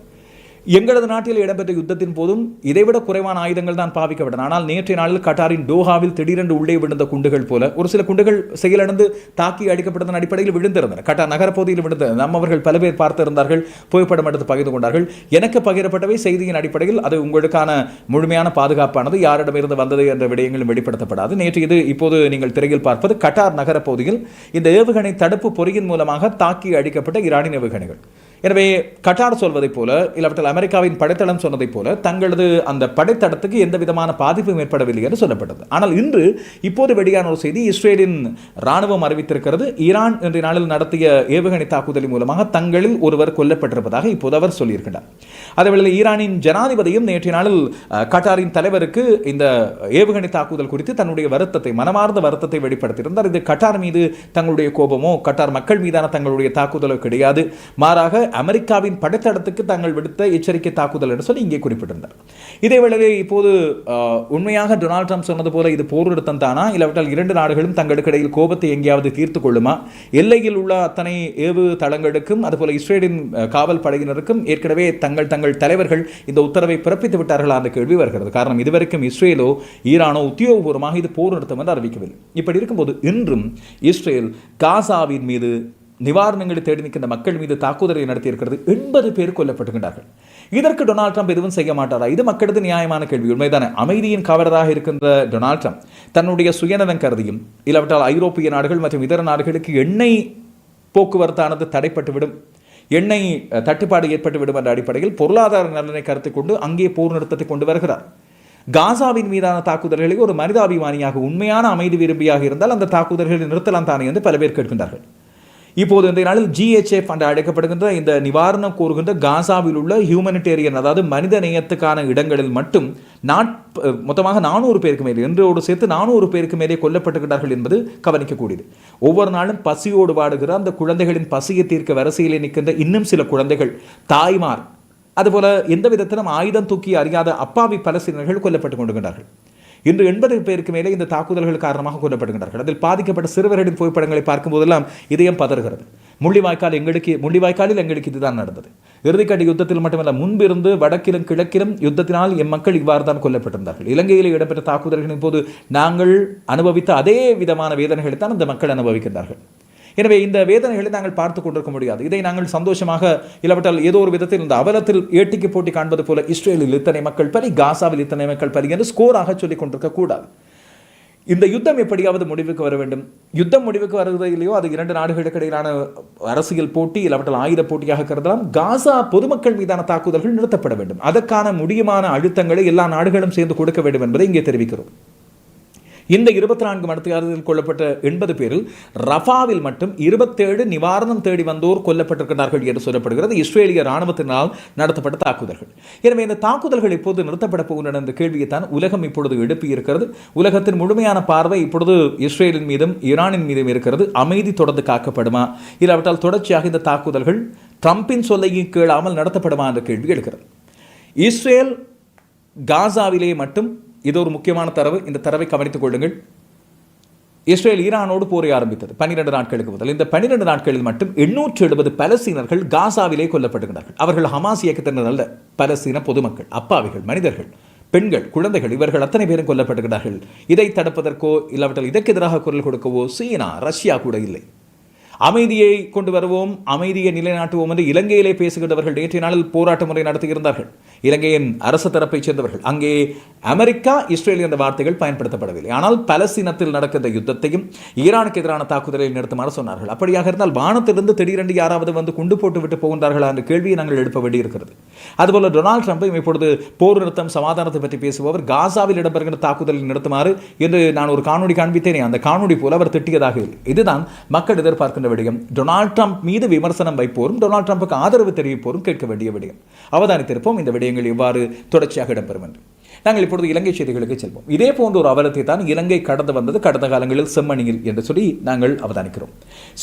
எங்களது நாட்டில் இடம்பெற்ற யுத்தத்தின் போதும் இதைவிட குறைவான ஆயுதங்கள் தான் பாவிக்கப்பட்டன. ஆனால் நேற்றைய நாளில் கட்டாரின் டோஹாவில் திடீரென்று உள்ளே விழுந்த குண்டுகள் போல ஒரு சில குண்டுகள் செயலிழந்து தாக்கி அடிக்கப்பட்டதன் அடிப்படையில் விழுந்திருந்தன. கட்டார் நகரப்பகுதியில் விழுந்த நம்மவர்கள் பல பேர் பார்த்திருந்தார்கள் புகைப்படம் எடுத்து பகிர்ந்து கொண்டார்கள். எனக்கு பகிரப்பட்டவை செய்தியின் அடிப்படையில் அது உங்களுக்கான முழுமையான பாதுகாப்பானது. யாரிடமிருந்து வந்தது என்ற விடயங்களும் வெளிப்படுத்தப்படாது. நேற்று இது இப்போது நீங்கள் திரையில் பார்ப்பது கட்டார் நகரப்பகுதியில் இந்த ஏவுகணை தடுப்பு பொறியின் மூலமாக தாக்கி அடிக்கப்பட்ட ஈரானின் ஏவுகணைகள். எனவே கட்டார் சொல்வதைப் போல இல்லாவிட்டால் அமெரிக்காவின் படைத்தளம் சொன்னதைப் போல தங்களது அந்த படைத்தடத்துக்கு எந்த விதமான பாதிப்பும் ஏற்படவில்லை என்று சொல்லப்பட்டது. ஆனால் இன்று இப்போது வெளியான ஒரு செய்தி இஸ்ரேலின் ராணுவம் அறிவித்திருக்கிறது. ஈரான் இன்றைய நாளில் நடத்திய ஏவுகணை தாக்குதலின் மூலமாக தங்களில் ஒருவர் கொல்லப்பட்டிருப்பதாக இப்போது அவர் சொல்லியிருக்கிறார். அதேவேளை ஈரானின் ஜனாதிபதியும் நேற்றைய நாளில் கட்டாரின் தலைவருக்கு இந்த ஏவுகணை தாக்குதல் குறித்து தன்னுடைய வருத்தத்தை மனமார்ந்த வருத்தத்தை வெளிப்படுத்தியிருந்தார். இது கட்டார் மீது தங்களுடைய கோபமோ கட்டார் மக்கள் மீதான தங்களுடைய தாக்குதலோ கிடையாது. மாறாக அமெரிக்காவின் படைத்தடத்துக்கு தாங்கள் விடுத்த எச்சரிக்கை தாக்குதல் என்று சொல்லி இங்கே குறிப்பிட்டிருந்தார். இதே இப்போது உண்மையாக டொனால்ட் ட்ரம்ப் சொன்னது போல இது போர் நிறுத்தம் தானா? இல்லாவிட்டால் இரண்டு நாடுகளும் தங்களுக்கு இடையில் கோபத்தை எங்கேயாவது தீர்த்து கொள்ளுமா? எல்லையில் உள்ள அத்தனை ஏவு தளங்களுக்கும் அதுபோல இஸ்ரேலின் காவல் படையினருக்கும் ஏற்கனவே தங்கள் தங்கள் தலைவர்கள் இந்த உத்தரவை பிறப்பித்து விட்டார்களா அந்த கேள்வி வருகிறது. காரணம் இதுவரைக்கும் இஸ்ரேலோ ஈரானோ உத்தியோகபூர்வமாக இது போர் நிறுத்தம் என்று அறிவிக்கவில்லை. இப்படி இருக்கும்போது இன்றும் இஸ்ரேல் காசாவின் மீது நிவாரணங்களை தேடி நிற்கின்ற மக்கள் மீது தாக்குதலை நடத்தியிருக்கிறது. எண்பது பேர் கொல்லப்பட்டுகின்றார்கள். இதற்கு டொனால்ட் ட்ரம்ப் எதுவும் செய்ய மாட்டாரா? இது மக்களது நியாயமான கேள்வி. உண்மைதானே? அமைதியின் காவலராக இருக்கின்ற டொனால்ட் ட்ரம்ப் தன்னுடைய சுயநலம் கருதியும் இல்லாவிட்டால் ஐரோப்பிய நாடுகள் மற்றும் இதர நாடுகளுக்கு எண்ணெய் போக்குவரத்தானது தடைப்பட்டுவிடும் எண்ணெய் தட்டுப்பாடு ஏற்பட்டுவிடும் என்ற அடிப்படையில் பொருளாதார நலனை கருத்தில் கொண்டு அங்கே போர் நிறுத்தத்தை கொண்டு வருகிறார். காசாவின் மீதான தாக்குதல்களை ஒரு மனிதாபிமானியாக உண்மையான அமைதி விரும்பியாக இருந்தால் அந்த தாக்குதல்களை நிறுத்தலாம் தானே என்று பல பேர் கேட்கின்றார்கள். இப்போது இந்த நாளில் ஜிஹெச்எஃப் என்று அழைக்கப்படுகின்ற இந்த நிவாரணம் கூறுகின்ற காசாவில் உள்ள ஹியூமனிடேரியன் அதாவது மனித நேயத்துக்கான இடங்களில் மட்டும் நாட் மொத்தமாக நானூறு பேருக்கு மேலே என்றோடு சேர்த்து நானூறு பேருக்கு மேலே கொல்லப்பட்டுகிறார்கள் என்பது கவனிக்கக்கூடியது. ஒவ்வொரு நாளும் பசியோடு வாடுகிற அந்த குழந்தைகளின் பசியை தீர்க்க வரிசையிலே நிற்கின்ற இன்னும் சில குழந்தைகள் தாய்மார் அதுபோல எந்த விதத்திலும் ஆயுதம் தூக்கி அறியாத அப்பாவி பலஸ்தீனர்கள் கொல்லப்பட்டுக் கொண்டுகின்றார்கள் இன்று எண்பது பேருக்கு மேலே இந்த தாக்குதல்கள் காரணமாக கொல்லப்படுகின்றார்கள் அதில் பாதிக்கப்பட்ட சிறுவர்களின் புகைப்படங்களை பார்க்கும்போதெல்லாம் இதயம் பதறுகிறது. முள்ளிவாய்க்கால் எங்களுக்கு முள்ளிவாய்க்காலில் எங்களுக்கு இதுதான் நடந்தது. இறுதிக்கட்ட யுத்தத்தில் மட்டுமல்ல முன்பிருந்து வடக்கிலும் கிழக்கிலும் யுத்தத்தினால் எம் மக்கள் இவ்வாறு தான் கொல்லப்பட்டிருந்தார்கள். இலங்கையில் இடம்பெற்ற தாக்குதல்களின் போது நாங்கள் அனுபவித்த அதே விதமான வேதனைகளை தான் இந்த மக்கள் அனுபவிக்கின்றார்கள். எனவே இந்த வேதனைகளை நாங்கள் பார்த்து கொண்டிருக்க முடியாது. இதை நாங்கள் சந்தோஷமாக இல்லாவிட்டால் ஏதோ ஒரு விதத்தில் இந்த அவலத்தில் ஏட்டிக்கு போட்டி காண்பது போல இஸ்ரேலில் இத்தனை மக்கள் பலி காசாவில் இத்தனை மக்கள் பலி என்று ஸ்கோராக சொல்லிக் கொண்டிருக்க கூடாது. இந்த யுத்தம் எப்படியாவது முடிவுக்கு வர வேண்டும். யுத்தம் முடிவுக்கு வருவதோ இல்லையோ அது இரண்டு நாடுகளுக்கு இடையிலான அரசியல் போட்டி இல்லாவிட்டால் ஆயுத போட்டியாக கருதலாம். காசா பொதுமக்கள் மீதான தாக்குதல்கள் நிறுத்தப்பட வேண்டும். அதற்கான முடியுமான அழுத்தங்களை எல்லா நாடுகளும் சேர்ந்து கொடுக்க வேண்டும் என்பதை இங்கே தெரிவிக்கிறோம். இந்த இருபத்தி நான்கு மடத்தியாளர்கள் கொல்லப்பட்ட எண்பது பேரில் ரஃபாவில் மட்டும் இருபத்தேழு நிவாரணம் தேடி வந்தோர் கொல்லப்பட்டிருக்கிறார்கள் என்று சொல்லப்படுகிறது. இஸ்ரேலிய ராணுவத்தினால் நடத்தப்பட்ட தாக்குதல்கள். எனவே இந்த தாக்குதல்கள் இப்போது நிறுத்தப்பட போகின்றன என்ற கேள்வியைத்தான் உலகம் இப்பொழுது எழுப்பியிருக்கிறது. உலகத்தின் முழுமையான பார்வை இப்பொழுது இஸ்ரேலின் மீதும் ஈரானின் மீதும் இருக்கிறது. அமைதி தொடர்ந்து காக்கப்படுமா? இல்லாவிட்டால் தொடர்ச்சியாக இந்த தாக்குதல்கள் ட்ரம்பின் சொல்லையும் கேளாமல் நடத்தப்படுமா என்ற கேள்வி எழுகிறது. இஸ்ரேல் காசாவிலே மட்டும் இது ஒரு முக்கியமான தரவு. இந்த தரவை கவனித்துக் கொள்ளுங்கள். இஸ்ரேல் ஈரானோடு போரை ஆரம்பித்தது பன்னிரண்டு நாட்களுக்கு முதல். இந்த பன்னிரண்டு நாட்களில் மட்டும் எண்ணூற்று எழுபது பலஸ்தீனர்கள் காசாவிலே கொல்லப்படுகிறார்கள் அவர்கள் ஹமாஸ் இயக்கத்தினர் அல்ல பலஸ்தீன பொதுமக்கள் அப்பாவிகள் மனிதர்கள் பெண்கள் குழந்தைகள் இவர்கள் அத்தனை பேரும் கொல்லப்படுகிறார்கள் இதை தடுப்பதற்கோ இல்லாவிட்டால் இதற்கு எதிராக குரல் கொடுக்கவோ சீனா ரஷ்யா கூட இல்லை. அமைதியை கொண்டு வருவோம் அமைதியை நிலைநாட்டுவோம் என்று இலங்கையிலே பேசுகின்றவர்கள் நேற்றைய நாளில் போராட்ட முறை நடத்தியிருந்தார்கள். இலங்கையின் அரசு தரப்பைச் சேர்ந்தவர்கள். அங்கே அமெரிக்கா இஸ்ரேல் என்ற வார்த்தைகள் பயன்படுத்தப்படவில்லை. ஆனால் பலஸ்தீனத்தில் நடக்கின்ற யுத்தத்தையும் ஈரானுக்கு எதிரான தாக்குதலை நிறுத்துமாறு சொன்னார்கள். அப்படியாக இருந்தால் வானத்திலிருந்து திடீரென்று யாராவது வந்து குண்டு போட்டு விட்டு போகின்றார்களா என்ற கேள்வியை நாங்கள் எழுப்ப வேண்டியிருக்கிறது. அதுபோல டொனால்ட் ட்ரம்பையும் இப்பொழுது போர் நிறுத்தம் சமாதானத்தை பற்றி பேசுபவர் காசாவில் இடம்பெறுகின்ற தாக்குதலை நிறுத்துமாறு என்று நான் ஒரு காணொலி காண்பித்தேனே. அந்த காணொலி போல அவர் திட்டியதாக இல்லை. இதுதான் மக்கள் எதிர்பார்க்கின்ற விடயம். டொனால்ட் ட்ரம்ப் மீது விமர்சனம் வைப்போரும் டொனால்ட் ட்ரம்புக்கு ஆதரவு தெரிவிப்போரும் கேட்க வேண்டிய விடயம். அவதானித்திருப்போம் இந்த விடயங்கள் இவ்வாறு தொடர்ச்சியாக இடம்பெறும் என்று. நாங்கள் இப்பொழுது இலங்கை செய்திகளுக்கு செல்வோம். இதே போன்ற ஒரு அவலத்தை தான் இலங்கை கடந்து வந்தது கடந்த காலங்களில் செம்மணியில் என்று சொல்லி நாங்கள் அவதானிக்கிறோம்.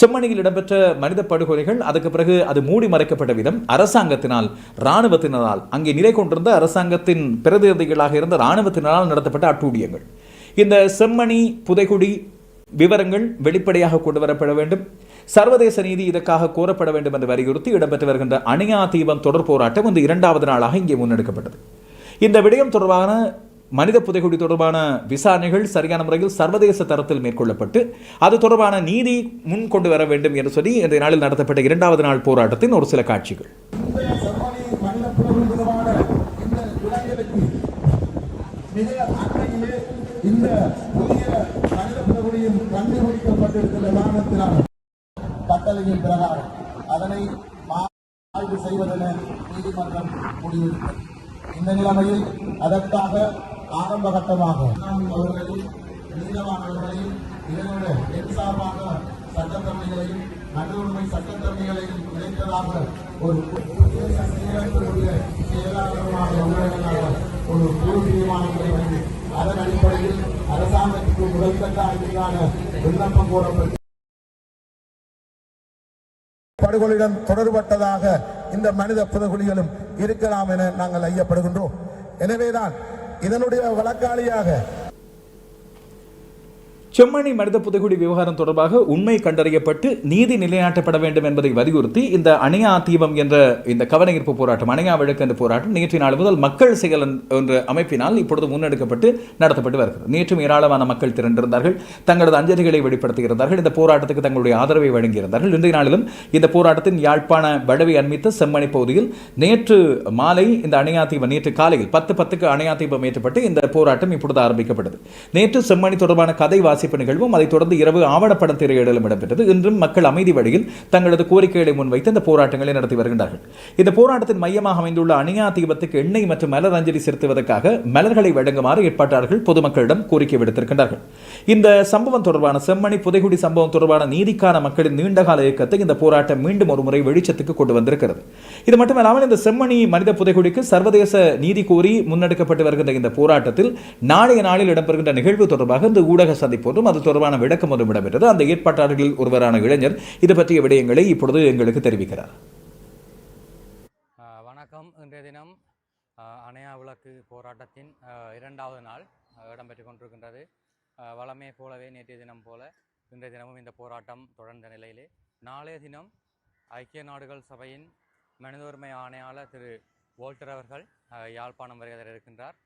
செம்மணியில் இடம்பெற்ற மனித படுகொலைகள் அதுக்கு பிறகு அது மூடி மறைக்கப்பட்ட விதம் அரசாங்கத்தினால் இராணுவத்தினரால் அங்கே நிலை கொண்டிருந்த அரசாங்கத்தின் பிரதிநிதிகளாக இருந்த இராணுவத்தினரால் நடத்தப்பட்ட அட்டூழியங்கள். இந்த செம்மணி புதைகுடி விவரங்கள் வெளிப்படையாக கொண்டு வரப்பட வேண்டும். சர்வதேச நீதி இதற்காக கோரப்பட வேண்டும் என்று வலியுறுத்தி இடம்பெற்று வருகின்ற அணியா தீபம் தொடர் போராட்டம் இந்த இரண்டாவது நாளாக இங்கே முன்னெடுக்கப்பட்டது. இந்த விடயம் தொடர்பான மனித புதைகுடி தொடர்பான விசாரணைகள் சரியான முறையில் சர்வதேச தரத்தில் மேற்கொள்ளப்பட்டு அது தொடர்பான நீதி முன் கொண்டு வர வேண்டும் என்று சொல்லி இந்த நாளில் நடத்தப்பட்ட இரண்டாவது நாள் போராட்டத்தின் ஒரு சில காட்சிகள். இந்த புதிய கண்டுபிடிக்கப்பட்டிருக்கிற காரணத்தினால் கட்டளையின் பிரகாரம் அதனை ஆய்வு செய்வதென நீதிமன்றம் முடிவெடுத்தது. இந்த நிலைமையில் அதற்காக ஆரம்ப கட்டமாக அவர்களையும் நீதவான்களையும் இதனோட என் சார்பாக சட்டத்தன்மைகளையும் நடுவுரிமை சட்டத்தன்மைகளையும் இணைத்ததாக ஒரு புதிய செயலாளருமான உள்ளடங்களாக ஒரு குழு தீர்மானங்களை வந்து அதன் அடிப்படையில் அரசாங்கத்துக்கு முதல் கட்ட ஆய்வுக்கான விண்ணப்பம் கோரப்பட்டு படுகொலையுடன் தொடர்பட்டதாக இந்த மனித புதகுலிகளும் இருக்கலாம் என நாங்கள் ஐயப்படுகின்றோம். எனவேதான் இதனுடைய வழக்காளியாக செம்மணி மனித புதைகுடி விவகாரம் தொடர்பாக உண்மை கண்டறியப்பட்டு நீதி நிலைநாட்டப்பட வேண்டும் என்பதை வலியுறுத்தி இந்த அணையா தீபம் என்ற இந்த கவனஈர்ப்பு போராட்டம் அணியா விளக்கு என்ற போராட்டம் நேற்று நாள் முதல் மக்கள் செயல் என்ற அமைப்பினால் இப்பொழுது முன்னெடுக்கப்பட்டு நடத்தப்பட்டு வருகிறது. நேற்றும் ஏராளமான மக்கள் திரண்டிருந்தார்கள் தங்களது அஞ்சலிகளை வெளிப்படுத்தியிருந்தார்கள் இந்த போராட்டத்துக்கு தங்களுடைய ஆதரவை வழங்கியிருந்தார்கள். இன்றைய நாளிலும் இந்த போராட்டத்தின் யாழ்ப்பாண வடவை அண்மித்த செம்மணி பகுதியில் நேற்று மாலை இந்த அணையா தீபம் நேற்று காலையில் பத்து பத்துக்கு அணையா தீபம் ஏற்றப்பட்டு இந்த போராட்டம் இப்பொழுது ஆரம்பிக்கப்பட்டது. நேற்று செம்மணி தொடர்பான கதை வாசிப்பு நிகழ்வும். அதைத் தொடர்ந்து இரவு ஆவணப்படம் திரையிடலும் இடம்பெற்றது. இன்றும் மக்கள் அமைதி வழியில் தங்களது கோரிக்கைகளை முன்வைத்து இந்த போராட்டங்களை நடத்தி வருகின்றார்கள். இந்த போராட்டத்தின் மையமாக அமைந்துள்ள அணியா தீபத்துக்கு எண்ணெய் மற்றும் மலர் அஞ்சலி செலுத்துவதற்காக மலர்களை வழங்குமாறு ஏற்பாட்டாளர்கள் பொதுமக்களிடம் கோரிக்கை விடுத்திருக்கின்றார்கள். இந்த சம்பவம் தொடர்பான செம்மணி புதைகுடி சம்பவம் தொடர்பான நீதிக்கான மக்களின் நீண்டகால இயக்கத்தை இந்த போராட்டம் மீண்டும் ஒரு முறை வெளிச்சத்துக்கு கொண்டு வந்திருக்கிறது. இது மட்டுமல்லாமல் இந்த செம்மணி மனித புதைகுடிக்கு சர்வதேச நீதி கோரி முன்னெடுக்கப்பட்டு வருகின்ற இந்த போராட்டத்தில் நாளைய நாளில் இடம்பெறுகின்ற நிகழ்வு தொடர்பாக இந்த ஊடக சந்திப்பு போன்றும் அது தொடர்பான விளக்கம் ஒன்றும் இடம்பெற்றது. அந்த ஏற்பாட்டாளர்களில் ஒருவரான இளைஞர் இது பற்றிய விடயங்களை இப்பொழுது எங்களுக்கு தெரிவிக்கிறார். வணக்கம். இன்றைய தினம் அணையா விளக்கு போராட்டத்தின் இரண்டாவது நாள் இடம்பெற்று கொண்டிருக்கின்றது. வளமே போலவே நேற்றைய தினம் போல இன்றைய தினமும் இந்த போராட்டம் தொடர்ந்த நிலையிலே. நாளைய தினம் ஐக்கிய நாடுகள் சபையின் மனித உரிமை ஆணையாளர் திரு வோல்டர் அவர்கள் யாழ்ப்பாணம் வருகிறார் இருக்கின்றார்.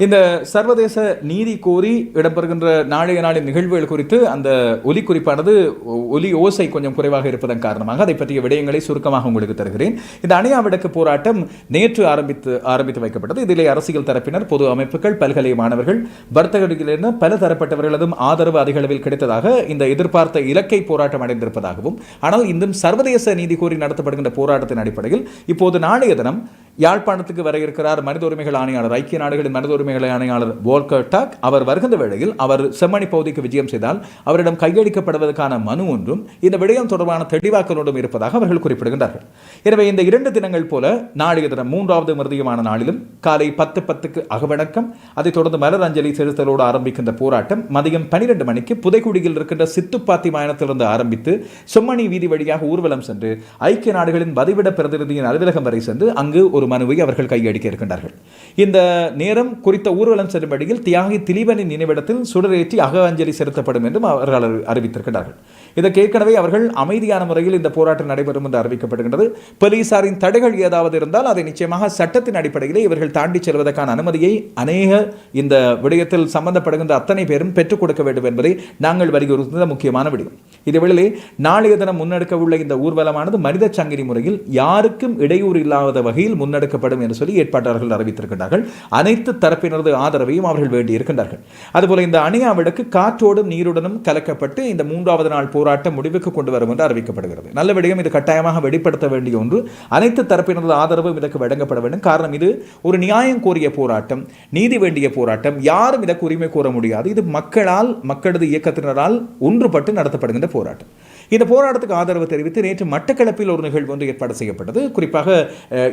இந்த சர்வதேச நீதி கோரி இடம்பெறுகின்ற நாளைய நாளின் நிகழ்வுகள் குறித்து அந்த ஒலி குறிப்பானது ஒ- ஒலி ஓசை கொஞ்சம் குறைவாக இருப்பதன் காரணமாக அதை பற்றிய விடயங்களை சுருக்கமாக உங்களுக்கு தருகிறேன். இந்த அணையா விளக்கு போராட்டம் நேற்று ஆரம்பித்து ஆரம்பித்து வைக்கப்பட்டது. இதிலே அரசியல் தரப்பினர் பொது அமைப்புகள் பல்கலை மாணவர்கள் வர்த்தகர்கள் பல தரப்பட்டவர்களதும் ஆதரவு அதிக அளவில் கிடைத்ததாக இந்த எதிர்பார்த்த இலக்கை போராட்டம் அடைந்திருப்பதாகவும் ஆனால் இன்னும் சர்வதேச நீதி கோரி நடத்தப்படுகின்ற போராட்டத்தின் அடிப்படையில் இப்போது நாளைய தினம் யாழ்ப்பாணத்துக்கு வர இருக்கிறார் மனித உரிமைகள் ஆணையாளர் ஐக்கிய நாடுகளின் மனித உரிமைகள் ஆணையாளர் வோல்கர் டாக் அவர் வருகின்ற வேளையில் அவர் செம்மணி பகுதிக்கு விஜயம் செய்தால் அவரிடம் கையளிக்கப்படுவதற்கான மனு ஒன்றும் இந்த விடயம் தொடர்பான தெளிவாக்கலோடும் இருப்பதாக அவர்கள் குறிப்பிடுகின்றார்கள். எனவே இந்த இரண்டு தினங்கள் போல நாளைய தினம் மூன்றாவது மிருதியமான நாளிலும் காலை பத்து பத்துக்கு அகவணக்கம் அதைத் தொடர்ந்து மலர் அஞ்சலி செலுத்தலோடு ஆரம்பிக்கின்ற போராட்டம் மதியம் பனிரெண்டு மணிக்கு புதைக்குடியில் இருக்கின்ற சித்துப்பாத்தி மாயனத்திலிருந்து ஆரம்பித்து செம்மணி வீதி வழியாக ஊர்வலம் சென்று ஐக்கிய நாடுகளின் வதிவிட பிரதிநிதியின் அலுவலகம் வரை சென்று அங்கு ஒரு மனுவை அவர்கள் கையடிக்க இருக்கின்றார்கள். இந்த நேரம் குறித்த ஊர்வலம் செல்லும்படியில் தியாகி திலீபனின் நினைவிடத்தில் சுடரேற்றி அக அஞ்சலி செலுத்தப்படும் என்றும் அவர்கள் அறிவித்திருக்கிறார்கள் இதற்கு ஏற்கனவே அவர்கள் அமைதியான முறையில் இந்த போராட்டம் நடைபெறும் என்று அறிவிக்கப்படுகின்றது. போலீசாரின் தடைகள் ஏதாவது இருந்தால் அதை நிச்சயமாக சட்டத்தின் அடிப்படையிலே இவர்கள் தாண்டி செல்வதற்கான அனுமதியை அநேக இந்த விடயத்தில் சம்பந்தப்படுகின்ற அத்தனை பேரும் பெற்றுக் கொடுக்க வேண்டும் என்பதை நாங்கள் வலியுறுத்துகிற முக்கியமான விடயம். இதுவேளை நாளைய தினம் முன்னெடுக்க உள்ள இந்த ஊர்வலமானது மனித சங்கிலி முறையில் யாருக்கும் இடையூறு இல்லாத வகையில் முன்னெடுக்கப்படும் என்று சொல்லி ஏற்பாட்டாளர்கள் அறிவித்திருக்கின்றார்கள். அனைத்து தரப்பினரது ஆதரவையும் அவர்கள் வேண்டியிருக்கின்றார்கள். அதுபோல இந்த அணியா விளக்கு காற்றோடும் நீருடனும் கலக்கப்பட்டு இந்த மூன்றாவது நாள் போராட்டம் போராட்டம் முடிவுக்கு கொண்டு வரும் என்று அறிவிக்கப்படுகிறது. நல்ல விடயம் இது கட்டாயமாக வெளிப்படுத்த வேண்டிய ஒன்று. அனைத்து தரப்பினரது ஆதரவும் இதற்கு வழங்கப்பட வேண்டும். காரணம் இது ஒரு நியாயம் கோரிய போராட்டம் நீதி வேண்டிய போராட்டம். யாரும் இதற்கு உரிமை கோர முடியாது. இது மக்களால் மக்களது இயக்கத்தினரால் ஒன்றுபட்டு நடத்தப்படுகின்ற போராட்டம். இந்த போராட்டத்துக்கு ஆதரவு தெரிவித்து நேற்று மட்டக்களப்பில் ஒரு நிகழ்வு ஒன்று ஏற்பாடு செய்யப்பட்டது. குறிப்பாக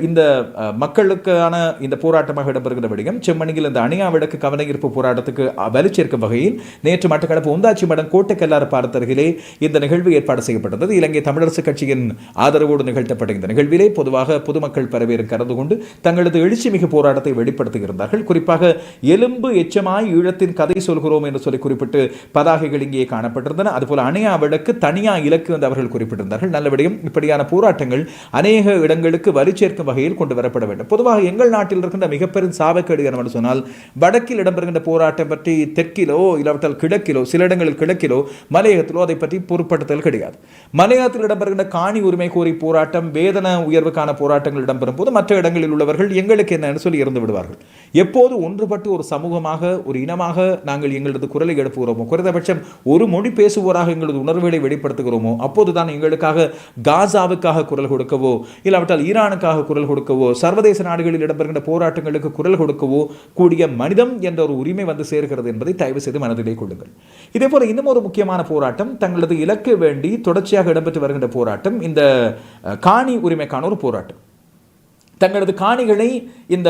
இந்த மக்களுக்கான இந்த போராட்டமாக இடம்பெறுகிற விடயம் செம்மணியில் இந்த அணியா விளக்கு கவனஈர்ப்பு போராட்டத்துக்கு வலுச்சேர்க்கும் வகையில் நேற்று மட்டக்களப்பு உந்தாச்சி மடம் கோட்டைக்கல்லாறு பாடத்தருகிலே இந்த நிகழ்வு ஏற்பாடு செய்யப்பட்டது. இலங்கை தமிழரசு கட்சியின் ஆதரவோடு நிகழ்த்தப்பட்ட இந்த நிகழ்விலே பொதுவாக பொதுமக்கள் பரவேறும் கலந்து கொண்டு தங்களது எழுச்சிமிகு போராட்டத்தை வெளிப்படுத்துகிறார்கள் குறிப்பாக எலும்பு எச்சமாய் ஈழத்தின் கதை சொல்கிறோம் என்று சொல்லி குறிப்பிட்டு பதாகைகள் இங்கே காணப்பட்டிருந்தன. அதுபோல அணையா விளக்கு இலக்கு என்று அவர்கள் குறிப்பிட்டிருந்தார்கள். நல்ல விடயம் இப்படியான போராட்டங்கள் அநேக இடங்களுக்கு வரி சேர்க்கும் வகையில் கொண்டு வரப்பட வேண்டும். பொதுவாக எங்கள் நாட்டில் இருக்கின்ற மிகப்பெரும் சாபக்கேடு என்று சொன்னால் வடக்கில் இடம்பெறுகின்ற போராட்டம் பற்றி தெற்கிலோ இல்லாவிட்டால் கிழக்கிலோ சில இடங்களில் கிழக்கிலோ மலையகத்திலோ அதை பற்றி பொருட்படுத்தல் கிடையாது. மலையகத்தில் இடம்பெறுகின்ற காணி உரிமை கோரி போராட்டம் வேதன உயர்வுக்கான போராட்டங்கள் இடம்பெறும் போது மற்ற இடங்களில் உள்ளவர்கள் எங்களுக்கு என்னன்னு சொல்லி இருந்து விடுவார்கள். எப்போது ஒன்றுபட்டு ஒரு சமூகமாக ஒரு இனமாக நாங்கள் எங்களது குரலை எழுப்புகிறோமோ குறைந்தபட்சம் ஒரு மொழி பேசுவோராக எங்களது உணர்வுகளை வெளிப்படுத்துகிறோம் அப்போதுதான் எங்களுக்காக காசாவுக்காக குரல் கொடுக்கவோ இல்லாவிட்டால் ஈரானுக்காக குரல் கொடுக்கவோ சர்வதேச நாடுகளில் இடம்பெறுகின்ற போராட்டங்களுக்கு குரல் கொடுக்கவோ கூடிய மனிதம் என்ற ஒரு உரிமை வந்து சேர்கிறது என்பதை தயவு செய்து மனதிலே கொள்ளுங்கள். இதே போல இன்னும் ஒரு முக்கியமான போராட்டம் தங்களது இலக்கு வேண்டி தொடர்ச்சியாக இடம்பெற்று வருகின்ற போராட்டம் இந்த காணி உரிமைக்கான ஒரு போராட்டம். தங்களது காணிகளை இந்த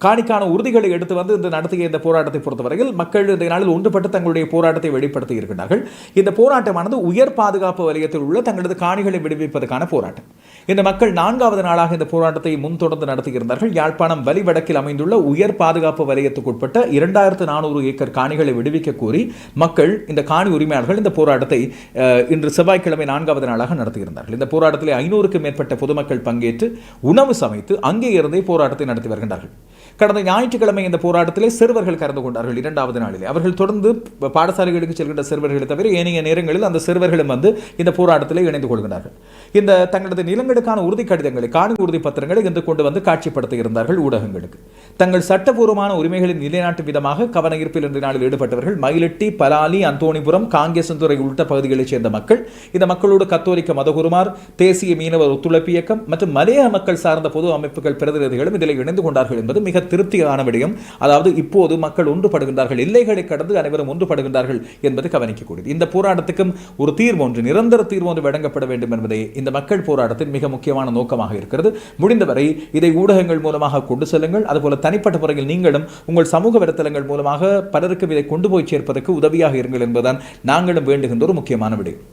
காணிக்கான உறுதிகளை எடுத்து வந்து இந்த நடத்திய இந்த போராட்டத்தை பொறுத்தவரையில் மக்கள் இந்த நாளில் ஒன்றுபட்டு தங்களுடைய போராட்டத்தை வெளிப்படுத்தி இருக்கிறார்கள் இந்த போராட்டமானது உயர் பாதுகாப்பு வலயத்தில் உள்ள தங்களது காணிகளை விடுவிப்பதற்கான போராட்டம். இந்த மக்கள் நான்காவது நாளாக இந்த போராட்டத்தை முன்தொடர்ந்து நடத்தியிருந்தார்கள். யாழ்ப்பாணம் வலி வடக்கில் அமைந்துள்ள உயர் பாதுகாப்பு வலயத்துக்குட்பட்ட இரண்டாயிரத்து நானூறு ஏக்கர் காணிகளை விடுவிக்க கோரி மக்கள் இந்த காணி உரிமையாளர்கள் இந்த போராட்டத்தை அஹ், இன்று செவ்வாய்க்கிழமை நான்காவது நாளாக நடத்தியிருந்தார்கள். இந்த போராட்டத்தில் ஐநூறுக்கும் மேற்பட்ட பொதுமக்கள் பங்கேற்று உணவு சமைத்து அங்கே இருந்தே போராட்டத்தை நடத்தி வருகின்றார்கள். கடந்த ஞாயிற்றுக்கிழமை இந்த போராட்டத்திலே சிறுவர்கள் கலந்து கொண்டார்கள் இரண்டாவது நாளிலே. அவர்கள் தொடர்ந்து பாடசாலைகளுக்கு செல்கின்ற சிறுவர்களை தவிர ஏனைய நேரங்களில் அந்த சிறுவர்களும் வந்து இந்த போராட்டத்திலே இணைந்து கொள்கிறார்கள். இந்த தங்களது நிலங்களுக்கான உறுதி கடிதங்களை காணி உறுதி பத்திரங்களை இன்று கொண்டு வந்து காட்சிப்படுத்த இருந்தார்கள் ஊடகங்களுக்கு. தங்கள் சட்டபூர்வமான உரிமைகளின் நிலைநாட்டும் விதமாக கவன ஈர்ப்பில் இன்று நாளில் ஈடுபட்டவர்கள் மயிலட்டி பலாலி அந்தோணிபுரம் காங்கேசந்துறை உள்ளிட்ட பகுதிகளைச் சேர்ந்த மக்கள் இந்த மக்களோடு கத்தோலிக்க மதகுருமார் தேசிய மீனவர் ஒத்துழைப்பு இயக்கம் மற்றும் மலையக மக்கள் சார்ந்த பொது அமைப்புகள் பிரதிநிதிகளும் இதில் இணைந்து கொண்டார்கள் என்பது மிக திருப்தியான விடயம் அதாவது இப்போது மக்கள் ஒன்றுபடுகின்றார்கள் எல்லைகளை கடந்து அனைவரும் ஒன்றுபடுகின்றார்கள் என்பது கவனிக்கக்கூடியது. இந்த போராட்டத்துக்கும் ஒரு தீர்வு ஒன்று நிரந்தர தீர்வு ஒன்று வழங்கப்பட வேண்டும் என்பதே இந்த மக்கள் போராட்டத்தின் மிக முக்கியமான நோக்கமாக இருக்கிறது. முடிந்தவரை இதை ஊடகங்கள் மூலமாக கொண்டு செல்லுங்கள். அதுபோல தனிப்பட்ட முறையில் நீங்களும் உங்கள் சமூக வலைத்தளங்கள் மூலமாக பலருக்கும் இதை கொண்டு போய் சேர்ப்பதற்கு உதவியாக இருங்கள் என்பதுதான் நாங்களும் வேண்டுகின்ற ஒரு முக்கியமான விடயம்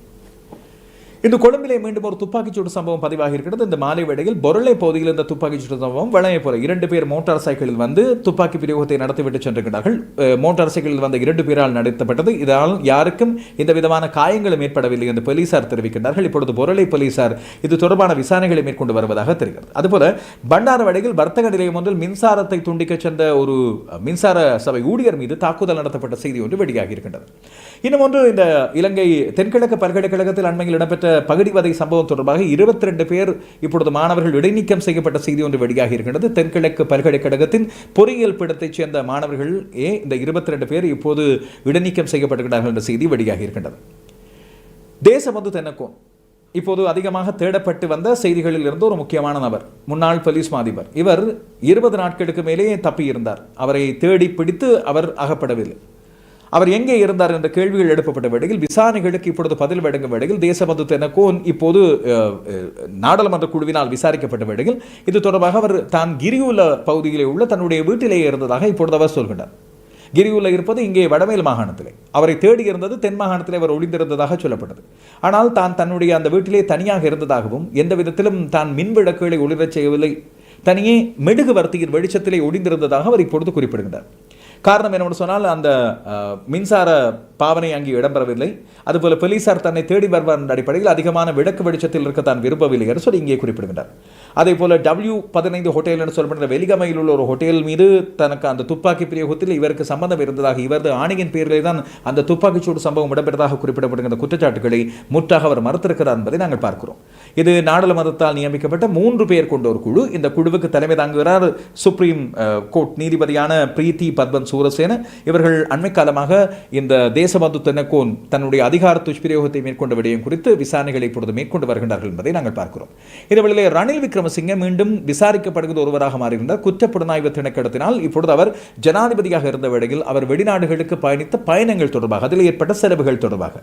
இந்த கொழும்பிலே மீண்டும் ஒரு துப்பாக்கிச்சூடு சம்பவம் பதிவாகி இருக்கிறது இந்த மாலை வேளையில் பொருளை பகுதியில் இந்த துப்பாக்கிச்சூடு சம்பவம் வழமை போல இரண்டு பேர் மோட்டார் சைக்கிளில் வந்து துப்பாக்கி பிரயோகத்தை நடத்திவிட்டு சென்றிருக்கிறார்கள். மோட்டார் சைக்கிளில் வந்த இரண்டு பேரால் நடத்தப்பட்டது. இதனால் யாருக்கும் இந்த விதமான காயங்களும் ஏற்படவில்லை என்று போலீசார் தெரிவிக்கின்றார்கள். இப்பொழுது பொருளை போலீசார் இது தொடர்பான விசாரணைகளை மேற்கொண்டு வருவதாக தெரிகிறது. அதுபோல பண்டாரவடையில் வர்த்தக நிலையம் ஒன்றில் மின்சாரத்தை துண்டிக்க சென்ற ஒரு மின்சார சபை ஊழியர் மீது தாக்குதல் நடத்தப்பட்ட செய்தி ஒன்று வெளியாகி இருக்கின்றது இன்னும் ஒன்று இந்த இலங்கை தென்கிழக்கு பல்கலைக்கழகத்தில் அண்மையில் இடம்பெற்ற பகுதிவதை சம்பவம் தொடர்பாக இருபத்தி ரெண்டு பேர் இப்பொழுது மாணவர்கள் இடைநீக்கம் செய்யப்பட்ட செய்தி ஒன்று வெளியாகி இருக்கின்றது. தென்கிழக்கு பல்கலைக்கழகத்தின் பொறியியல் பீடத்தைச் சேர்ந்த மாணவர்கள் ஏ இந்த இருபத்தி ரெண்டு பேர் இப்போது இடைநீக்கம் செய்யப்பட்டிருக்கிறார்கள் என்ற செய்தி வெளியாகி இருக்கின்றது. தேசபந்து தென்னக்கோன். இப்போது அதிகமாக தேடப்பட்டு வந்த செய்திகளில் இருந்து ஒரு முக்கியமான நபர் முன்னாள் போலீஸ் மாதிபர். இவர் இருபது நாட்களுக்கு மேலே தப்பியிருந்தார். அவரை தேடி பிடித்து அவர் அகப்படவில்லை. அவர் எங்கே இருந்தார் என்ற கேள்விகள் எழுப்பப்பட்ட வேளையில் விசாரணைகளுக்கு இப்பொழுது பதில் வழங்கும் வேளையில் தேசபந்து தெனக்கோன் இப்போது நாடாளுமன்ற குழுவினால் விசாரிக்கப்பட்ட வேளையில் இது தொடர்பாக அவர் தான் கிரியுல பகுதியிலே உள்ள தன்னுடைய வீட்டிலேயே இருந்ததாக இப்பொழுது அவர் சொல்கின்றார். கிரியுல இருப்பது இங்கே வடமேல் மாகாணத்திலே. அவரை தேடி இருந்தது தென் மாகாணத்திலே அவர் ஒளிந்திருந்ததாக சொல்லப்பட்டது. ஆனால் தான் தன்னுடைய அந்த வீட்டிலே தனியாக இருந்ததாகவும் எந்த விதத்திலும் தான் மின்விளக்குகளை ஒளிரச் செய்யவில்லை. தனியே மெழுகுவர்த்தியின் வெளிச்சத்திலே ஒளிந்திருந்ததாக அவர் இப்பொழுது குறிப்பிடுகிறார் காரணம் என்னவென்று சொன்னால் அந்த மின்சார பாவனை அங்கே இடம்பெறவில்லை. அதுபோல போலீசார் தன்னை தேடி வருவார் என்ற அடிப்படையில் அதிகமான விளக்கு வெளிச்சத்தில் இருக்க தான் விரும்பவில்லை என்று சொல்லி இங்கே குறிப்பிடுகின்றார். அதே போல டபிள்யூ பதினைந்து ஹோட்டல் என்று சொல்லப்படுகிற வெலிகமையில் உள்ள ஒரு ஹோட்டல் மீது தனக்கு அந்த துப்பாக்கி பிரயோகத்தில் இவருக்கு சம்பந்தம் இருந்ததாக இவரது ஆணையின் பேரிலே தான் அந்த துப்பாக்கிச்சூடு சம்பவம் இடம்பெற்றதாக குறிப்பிடப்படுகிற குற்றச்சாட்டுகளை முற்றாக அவர் மறுத்திருக்கிறார் என்பதை நாங்கள் பார்க்கிறோம். இது நாடாளுமன்றத்தால் நியமிக்கப்பட்ட மூன்று பேர் கொண்ட ஒரு குழு. இந்த குழுவுக்கு தலைமை தாங்குகிறார் சுப்ரீம் கோர்ட் uh, நீதிபதியான பிரீத்தி பத்மன் சூரசேன. இவர்கள் அண்மை காலமாக இந்த தேச தேசபந்து தென்னக்கோன் தன்னுடைய அதிகார துஷ்பிரயோகத்தை மேற்கொண்ட விடயம் குறித்து விசாரணைகளை இப்பொழுது மேற்கொண்டு வருகின்றார்கள் என்பதை நாங்கள் பார்க்கிறோம். இதேவேளை ரணில் விக்ரமசிங்க மீண்டும் விசாரிக்கப்படுகிற ஒருவராக மாறியிருந்தார் குற்றப்புலனாய்வு திணைக்களத்தினால் இப்பொழுது அவர் ஜனாதிபதியாக இருந்த வேளையில் அவர் வெளிநாடுகளுக்கு பயணித்த பயணங்கள் தொடர்பாக அதில் ஏற்பட்ட செலவுகள் தொடர்பாக.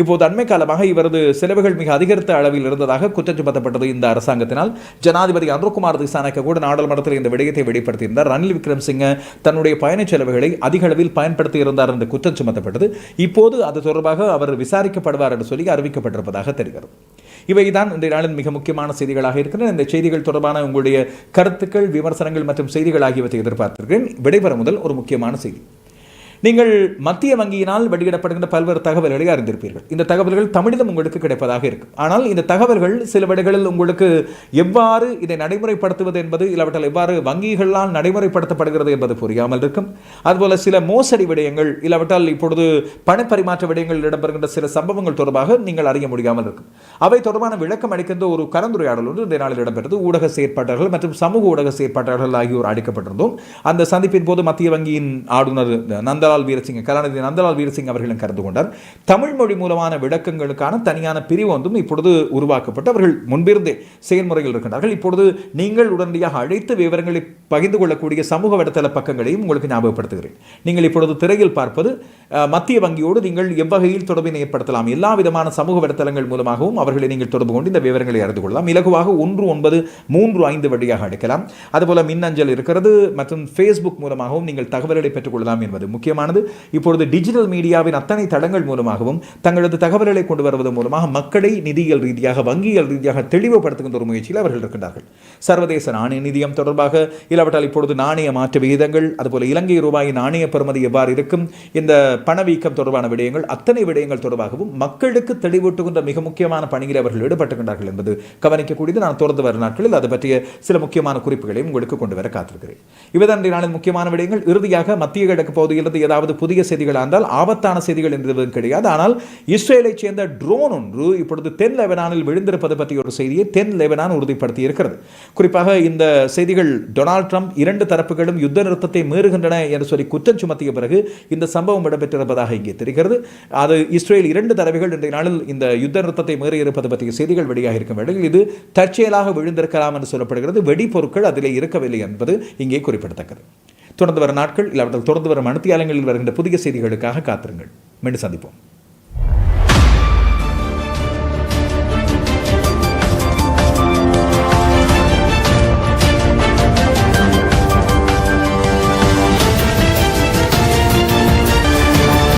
இப்போது அண்மை காலமாக இவரது செலவுகள் மிக அதிகரித்த அளவில் இருந்ததாக குற்றம் சுமத்தப்பட்டது இந்த அரசாங்கத்தினால். ஜனாதிபதி அனுகுமார் திசானக்க கூட நாடாளுமன்றத்தில் இந்த விடயத்தை வெளிப்படுத்தியிருந்தார். ரணில் விக்ரமசிங்க தன்னுடைய பயண செலவுகளை அதிக அளவில் பயன்படுத்தி இருந்தார் என்று குற்றம் சுமத்தப்பட்டது. இப்போது அது தொடர்பாக அவர் விசாரிக்கப்படுவார் என்று சொல்லி அறிவிக்கப்பட்டிருப்பதாக தெரிகிறது. இவைதான் இந்த நாளின் மிக முக்கியமான செய்திகளாக இருக்கின்றன. இந்த செய்திகள் தொடர்பான உங்களுடைய கருத்துக்கள் விமர்சனங்கள் மற்றும் செய்திகள் ஆகியவற்றை எதிர்பார்த்திருக்கிறேன். விடைபெற முதல் ஒரு முக்கியமான செய்தி. நீங்கள் மத்திய வங்கியினால் வெளியிடப்படுகின்ற பல்வேறு தகவல்களை அறிந்திருப்பீர்கள். இந்த தகவல்கள் தமிழிலும் உங்களுக்கு கிடைப்பதாக இருக்கும். ஆனால் இந்த தகவல்கள் சில வேளைகளில் உங்களுக்கு எவ்வாறு இதை நடைமுறைப்படுத்துவது என்பது இல்லாவிட்டால் எவ்வாறு வங்கிகளால் நடைமுறைப்படுத்தப்படுகிறது என்பது புரியாமல் இருக்கும். அதுபோல சில மோசடி விடயங்கள் இல்லாவிட்டால் இப்பொழுது பணப்பரிமாற்ற விடயங்கள் இடம்பெறுகின்ற சில சம்பவங்கள் தொடர்பாக நீங்கள் அறிய முடியாமல் இருக்கும். அவை தொடர்பான விளக்கம் அளிக்கின்ற ஒரு கலந்துரையாடல் ஒன்று இந்த நாளில் இடம்பெற்றது. ஊடக செயற்பாட்டாளர்கள் மற்றும் சமூக ஊடக செயற்பாட்டாளர்கள் ஆகியோர் அழைக்கப்பட்டிருந்தோம் அந்த சந்திப்பின் போது மத்திய வங்கியின் ஆளுநர் நந்தலால் வீரசிங் கலாநிதி நந்தலால் வீரசிங் அவர்களும் கலந்து கொண்டார். தமிழ் மொழி மூலமான விளக்கங்களுக்கான தனியான பிரிவு ஒன்றும் இப்பொழுது உருவாக்கப்பட்டு அவர்கள் முன்பிருந்தே செயல்முறையில் இருக்கின்றார்கள். இப்பொழுது நீங்கள் உடனடியாக அழைத்து விவரங்களை பகிர்ந்து கொள்ளக்கூடிய சமூக வலைத்தள பக்கங்களையும் உங்களுக்கு ஞாபகப்படுத்துகிறேன். நீங்கள் இப்பொழுது திரையில் பார்ப்பது மத்திய வங்கியோடு நீங்கள் எவ்வகையில் தொடர்பினை ஏற்படுத்தலாம் எல்லா விதமான சமூக வலைத்தளங்கள் மூலமாகவும் அவர்களை நீங்கள் தொடர்பு கொண்டு இந்த விவரங்களை அறிந்து கொள்ளலாம். இலகுவாக ஒன்று ஒன்பது மூன்று ஐந்து வழியாக அடைக்கலாம் அதுபோல மின்னஞ்சல் இருக்கிறது மற்றும் ஃபேஸ்புக் மூலமாகவும் நீங்கள் தகவல்களை பெற்றுக்கொள்ளலாம் என்பது முக்கியமான நிதியமானது இப்பொழுது டிஜிட்டல் மீடியாவின் அத்தனை தடங்கள் மூலமாகவும் தங்களது தகவல்களை கொண்டு வருவதன் மூலமாக மக்களை நிதியியல் ரீதியாக வங்கியியல் ரீதியாக தெளிவுபடுத்துகின்ற ஒரு முயற்சியில் அவர்கள் இருக்கின்றார்கள். சர்வதேச நாணய நிதியம் தொடர்பாக இல்லாவிட்டால் இப்பொழுது நாணய மாற்று விகிதங்கள் அதுபோல இலங்கை ரூபாயின் நாணய பெறுமதி எவ்வாறு இருக்கும் இந்த பணவீக்கம் தொடர்பான விடயங்கள் அத்தனை விடயங்கள் தொடர்பாகவும் மக்களுக்கு தெளிவூட்டுகின்ற மிக முக்கியமான பணியில் அவர்கள் ஈடுபட்டுகின்றார்கள் என்பது கவனிக்கக்கூடியது. நான் தொடர்ந்து வரும் நாட்களில் அது பற்றிய சில முக்கியமான குறிப்புகளையும் உங்களுக்கு கொண்டு வர காத்திருக்கிறேன். இவைதான் நாளின் முக்கியமான விடயங்கள். இறுதியாக மத்திய கிழக்கு பகுதியிலிருந்து ஏதாவது புதிய செய்திகள் இருந்தால் ஆபத்தான செய்திகள் என்பதும் கிடையாது. ஆனால் இஸ்ரேலை சேர்ந்த ட்ரோன் ஒன்று இப்பொழுது தென் லெபனானில் விழுந்திருப்பது பற்றிய ஒரு செய்தியை தென் லெபனான் உறுதிப்படுத்தி இருக்கிறது. குறிப்பாக இந்த செய்திகள் டொனால்ட் ட்ரம்ப் இரண்டு தரப்புகளும் யுத்த நிறுத்தத்தை மீறுகின்றன என்று சொல்லி குற்றம் சுமத்திய பிறகு இந்த சம்பவம் இடம்பெற்றிருப்பதாக இங்கே தெரிகிறது. அது இஸ்ரேல் இரண்டு தடவைகள் இன்றைய நாளில் இந்த யுத்த நிறுத்தத்தை மீறி இருப்பது பற்றிய செய்திகள் வெளியாக இருக்கும் வேளையில் இது தற்செயலாக விழுந்திருக்கலாம் என்று சொல்லப்படுகிறது. வெடிப்பொருட்கள் அதிலே இருக்கவில்லை என்பது இங்கே குறிப்பிடத்தக்கது. தொடர்ந்து வரும் நாட்கள் இல்லாவிட்டால் தொடர்ந்து வரும் அனுத்தியாலங்களில் வருகின்ற புதிய செய்திகளுக்காக காத்திருங்கள். மீண்டும் சந்திப்போம்.